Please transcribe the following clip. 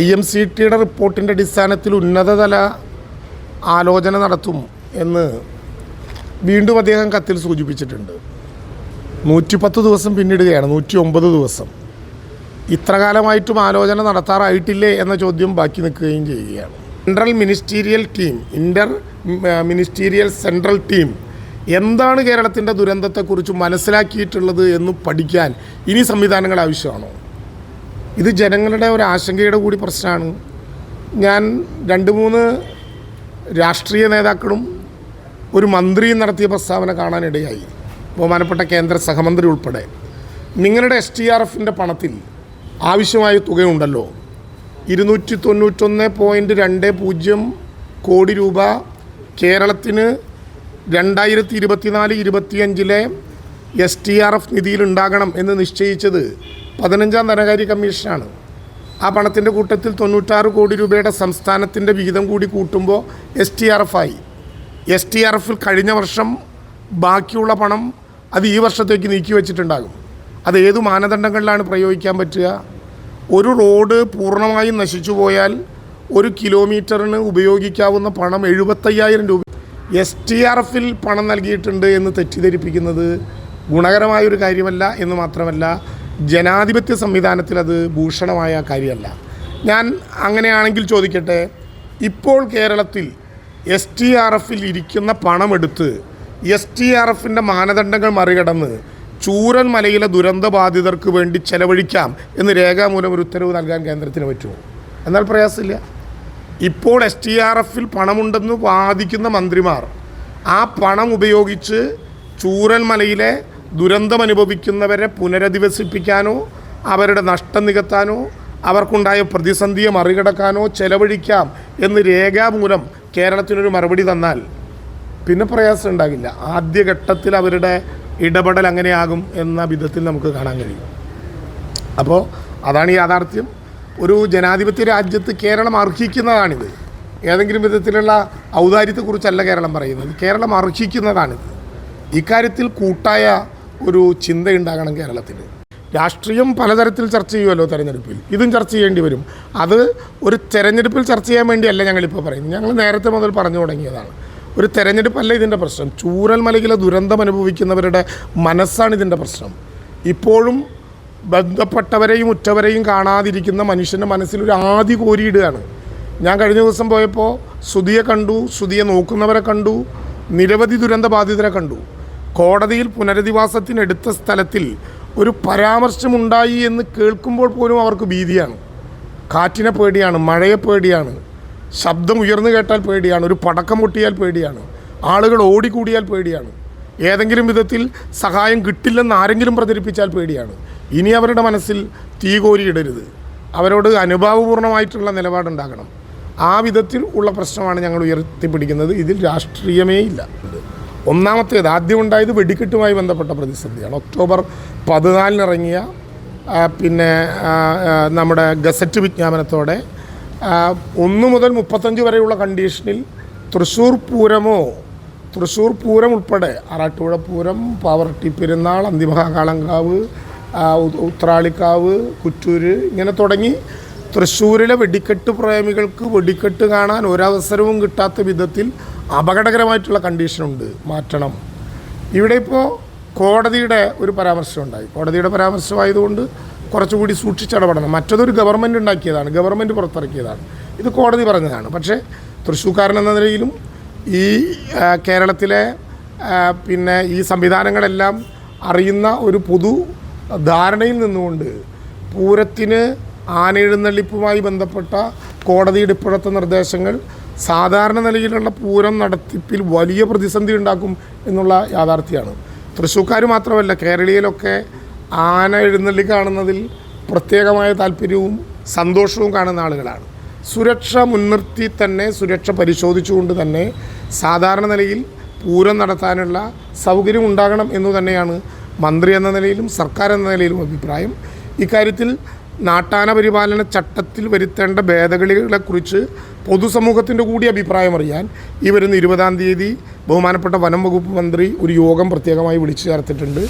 I M C ടിയുടെ റിപ്പോർട്ടിന്റെ അടിസ്ഥാനത്തിൽ ഉന്നതതല ആലോചന നടത്തും എന്ന് വീണ്ടും അദ്ദേഹം കത്തിൽ സൂചിപ്പിച്ചിട്ടുണ്ട്. നൂറ്റിപ്പത്ത് ദിവസം പിന്നിടുകയാണ് നൂറ്റി ഒമ്പത് ദിവസം. ഇത്ര കാലമായിട്ടും ആലോചന നടത്താറായിട്ടില്ലേ എന്ന ചോദ്യം ബാക്കി നിൽക്കുകയും ചെയ്യുകയാണ്. Central ministerial team inter ministerial central team എന്താണ് കേരളത്തിന്റെ ദുരന്തത്തെക്കുറിച്ച് മനസ്സിലാക്കിയിട്ടുള്ളത് എന്ന് പഠിക്കാൻ ഇനി സംവിധാനങ്ങൾ ആവശ്യമാണോ? ഇത് ജനങ്ങളുടെ ഒരു ആശങ്കയുടെ കൂടി പ്രശ്നമാണ്. ഞാൻ രണ്ട് മൂന്ന് രാഷ്ട്രീയ നേതാക്കളും ഒരു മന്ത്രിയും നടത്തിയ പ്രസ്താവന കാണാനിടയായി. ബഹുമാനപ്പെട്ട കേന്ദ്ര സഹമന്ത്രി ഉൾപ്പെടെ. നിങ്ങളുടെ എസ് ടി ആർ എഫിന്റെ പണത്തിൽ ആവശ്യമായ തുകയുണ്ടല്ലോ. ഇരുന്നൂറ്റി തൊണ്ണൂറ്റൊന്ന് പോയിന്റ് രണ്ട് പൂജ്യം കോടി രൂപ കേരളത്തിന് രണ്ടായിരത്തി ഇരുപത്തിനാല് ഇരുപത്തിയഞ്ചിലെ എസ് ടി ആർ എഫ് നിധിയിൽ ഉണ്ടാകണം എന്ന് നിശ്ചയിച്ചത് പതിനഞ്ചാം ധനകാര്യ കമ്മീഷനാണ്. ആ പണത്തിന്റെ കൂട്ടത്തിൽ തൊണ്ണൂറ്റാറ് കോടി രൂപയുടെ സംസ്ഥാനത്തിന്റെ വിഹിതം കൂടി കൂട്ടുമ്പോൾ എസ് ടി ആർ എഫ് ആയി. എസ് ടി ആർ എഫിൽ കഴിഞ്ഞ വർഷം ബാക്കിയുള്ള പണം അത് ഈ വർഷത്തേക്ക് നീക്കി വെച്ചിട്ടുണ്ടാകും. അത് ഏത് മാനദണ്ഡങ്ങളിലാണ് പ്രയോഗിക്കാൻ പറ്റുക? ഒരു റോഡ് പൂർണമായും നശിച്ചു പോയാൽ ഒരു കിലോമീറ്ററിന് ഉപയോഗിക്കാവുന്ന പണം എഴുപത്തയ്യായിരം രൂപ. എസ് ടി ആർ എഫിൽ പണം നൽകിയിട്ടുണ്ട് എന്ന് തെറ്റിദ്ധരിപ്പിക്കുന്നത് ഗുണകരമായൊരു കാര്യമല്ല എന്ന് മാത്രമല്ല ജനാധിപത്യ സംവിധാനത്തിൽ അത് ഭൂഷണമായ കാര്യമല്ല. ഞാൻ അങ്ങനെയാണെങ്കിൽ ചോദിക്കട്ടെ ഇപ്പോൾ കേരളത്തിൽ എസ് ടി ആർ എഫിൽ ഇരിക്കുന്ന പണമെടുത്ത് എസ് ടി ആർ എഫിന്റെ മാനദണ്ഡങ്ങൾ മറികടന്ന് ചൂരൻ മലയിലെ ദുരന്തബാധിതർക്ക് വേണ്ടി ചെലവഴിക്കാം എന്ന് രേഖാമൂലം ഒരു ഉത്തരവ് നൽകാൻ കേന്ദ്രത്തിന് പറ്റുമോ? എന്നാൽ പ്രയാസമില്ല. ഇപ്പോൾ എസ് ടി ആർ എഫിൽ പണമുണ്ടെന്ന് വാദിക്കുന്ന മന്ത്രിമാർ ആ പണം ഉപയോഗിച്ച് ചൂരൽമലയിലെ ദുരന്തം അനുഭവിക്കുന്നവരെ പുനരധിവസിപ്പിക്കാനോ അവരുടെ നഷ്ടം നികത്താനോ അവർക്കുണ്ടായ പ്രതിസന്ധിയെ മറികടക്കാനോ ചെലവഴിക്കാം എന്ന് രേഖാമൂലം കേരളത്തിനൊരു മറുപടി തന്നാൽ പിന്നെ പ്രയാസം ഉണ്ടാകില്ല. ആദ്യഘട്ടത്തിൽ അവരുടെ ഇടപെടൽ അങ്ങനെയാകും എന്ന വിധത്തിൽ നമുക്ക് കാണാൻ കഴിയും. അപ്പോൾ അതാണ് യാഥാർത്ഥ്യം. ഒരു ജനാധിപത്യ രാജ്യത്ത് കേരളം അർഹിക്കുന്നതാണിത്. ഏതെങ്കിലും വിധത്തിലുള്ള ഔദാര്യത്തെക്കുറിച്ചല്ല കേരളം പറയുന്നത്. കേരളം അർഹിക്കുന്നതാണിത്. ഇക്കാര്യത്തിൽ കൂട്ടായ ഒരു ചിന്തയുണ്ടാകണം കേരളത്തിൽ. രാഷ്ട്രീയം പലതരത്തിൽ ചർച്ച ചെയ്യുമല്ലോ തെരഞ്ഞെടുപ്പിൽ. ഇതും ചർച്ച ചെയ്യേണ്ടി വരും. അത് ഒരു തെരഞ്ഞെടുപ്പിൽ ചർച്ച ചെയ്യാൻ വേണ്ടിയല്ല ഞങ്ങളിപ്പോൾ പറയുന്നത്. ഞങ്ങൾ നേരത്തെ മുതൽ പറഞ്ഞു തുടങ്ങിയതാണ്. ഒരു തെരഞ്ഞെടുപ്പല്ല ഇതിന്റെ പ്രശ്നം. ചൂരൽമലയിലെ ദുരന്തം അനുഭവിക്കുന്നവരുടെ മനസ്സാണ് ഇതിന്റെ പ്രശ്നം. ഇപ്പോഴും ബന്ധപ്പെട്ടവരെയും ഉറ്റവരെയും കാണാതിരിക്കുന്ന മനുഷ്യന്റെ മനസ്സിലൊരു ആദി കോരിയിടുകയാണ്. ഞാൻ കഴിഞ്ഞ ദിവസം പോയപ്പോൾ ശ്രുതിയെ കണ്ടു ശ്രുതിയെ നോക്കുന്നവരെ കണ്ടു നിരവധി ദുരന്ത ബാധിതരെ കണ്ടു. കോടതിയിൽ പുനരധിവാസത്തിനെടുത്ത സ്ഥലത്തിൽ ഒരു പരാമർശമുണ്ടായി എന്ന് കേൾക്കുമ്പോൾ പോലും അവർക്ക് ഭീതിയാണ്. കാറ്റിനെ പേടിയാണ് മഴയെ പേടിയാണ് ശബ്ദം ഉയർന്നു കേട്ടാൽ പേടിയാണ് ഒരു പടക്കം പൊട്ടിയാൽ പേടിയാണ് ആളുകൾ ഓടിക്കൂടിയാൽ പേടിയാണ് ഏതെങ്കിലും വിധത്തിൽ സഹായം കിട്ടില്ലെന്ന് ആരെങ്കിലും പ്രചരിപ്പിച്ചാൽ പേടിയാണ്. ഇനി അവരുടെ മനസ്സിൽ തീ കോരിയിടരുത് അവരോട് അനുഭാവപൂർണമായിട്ടുള്ള നിലപാടുണ്ടാകണം. ആ വിധത്തിൽ ഉള്ള പ്രശ്നമാണ് ഞങ്ങൾ ഉയർത്തിപ്പിടിക്കുന്നത്. ഇതിൽ രാഷ്ട്രീയമേ ഇല്ല. ഒന്നാമത്തേത് ആദ്യം ഉണ്ടായത് വെടിക്കെട്ടുമായി ബന്ധപ്പെട്ട പ്രതിസന്ധിയാണ്. ഒക്ടോബർ പതിനാലിനിറങ്ങിയ പിന്നെ നമ്മുടെ ഗസറ്റ് വിജ്ഞാപനത്തോടെ ഒന്ന് മുതൽ മുപ്പത്തഞ്ച് വരെയുള്ള കണ്ടീഷനിൽ തൃശ്ശൂർ പൂരമോ തൃശ്ശൂർ പൂരം ഉൾപ്പെടെ ആറാട്ടുപുഴ പൂരം പാവർട്ടി പെരുന്നാൾ അന്തിമഹാകാളങ്കാവ് ഉത്രാളിക്കാവ് കുറ്റൂര് ഇങ്ങനെ തുടങ്ങി തൃശ്ശൂരിലെ വെടിക്കെട്ട് പ്രേമികൾക്ക് വെടിക്കെട്ട് കാണാൻ ഒരവസരവും കിട്ടാത്ത വിധത്തിൽ അപകടകരമായിട്ടുള്ള കണ്ടീഷനുണ്ട്. മാറ്റണം. ഇവിടെ ഇപ്പോൾ കോടതിയുടെ ഒരു പരാമർശം ഉണ്ടായി കോടതിയുടെ പരാമർശമായതുകൊണ്ട് കുറച്ചുകൂടി സൂക്ഷിച്ചിടപെടണം. മറ്റതൊരു ഗവൺമെന്റ് ഉണ്ടാക്കിയതാണ്. ഗവൺമെന്റ് പുറത്തിറക്കിയതാണ്. ഇത് കോടതി പറഞ്ഞതാണ്. പക്ഷേ തൃശ്ശൂക്കാരൻ എന്ന നിലയിലും ഈ കേരളത്തിലെ പിന്നെ ഈ സംവിധാനങ്ങളെല്ലാം അറിയുന്ന ഒരു പൊതു ധാരണയിൽ നിന്നുകൊണ്ട് പൂരത്തിന് ആനയെഴുന്നള്ളിപ്പുമായി ബന്ധപ്പെട്ട കോടതിയുടെ ഇപ്പോഴത്തെ നിർദ്ദേശങ്ങൾ സാധാരണ നിലയിലുള്ള പൂരം നടത്തിപ്പിൽ വലിയ പ്രതിസന്ധി ഉണ്ടാക്കും എന്നുള്ള യാഥാർത്ഥ്യമാണ്. തൃശ്ശൂർക്കാർ മാത്രമല്ല കേരളീയയിലൊക്കെ ആന എഴുന്നള്ളി കാണുന്നതിൽ പ്രത്യേകമായ താല്പര്യവും സന്തോഷവും കാണുന്ന ആളുകളാണ്. സുരക്ഷ മുൻനിർത്തി തന്നെ സുരക്ഷ പരിശോധിച്ചുകൊണ്ട് തന്നെ സാധാരണ നിലയിൽ പൂരം നടത്താനുള്ള സൗകര്യം ഉണ്ടാകണം എന്നു തന്നെയാണ് മന്ത്രി എന്ന നിലയിലും സർക്കാർ എന്ന നിലയിലും അഭിപ്രായം. ഇക്കാര്യത്തിൽ നാട്ടാന പരിപാലന ചട്ടത്തിൽ വരുത്തേണ്ട ഭേദഗതികളെക്കുറിച്ച് പൊതുസമൂഹത്തിന്റെ കൂടി അഭിപ്രായം അറിയാൻ ഈ വരുന്ന ഇരുപതാം തീയതി ബഹുമാനപ്പെട്ട വനം വകുപ്പ് മന്ത്രി ഒരു യോഗം പ്രത്യേകമായി വിളിച്ചു ചേർത്തിട്ടുണ്ട്.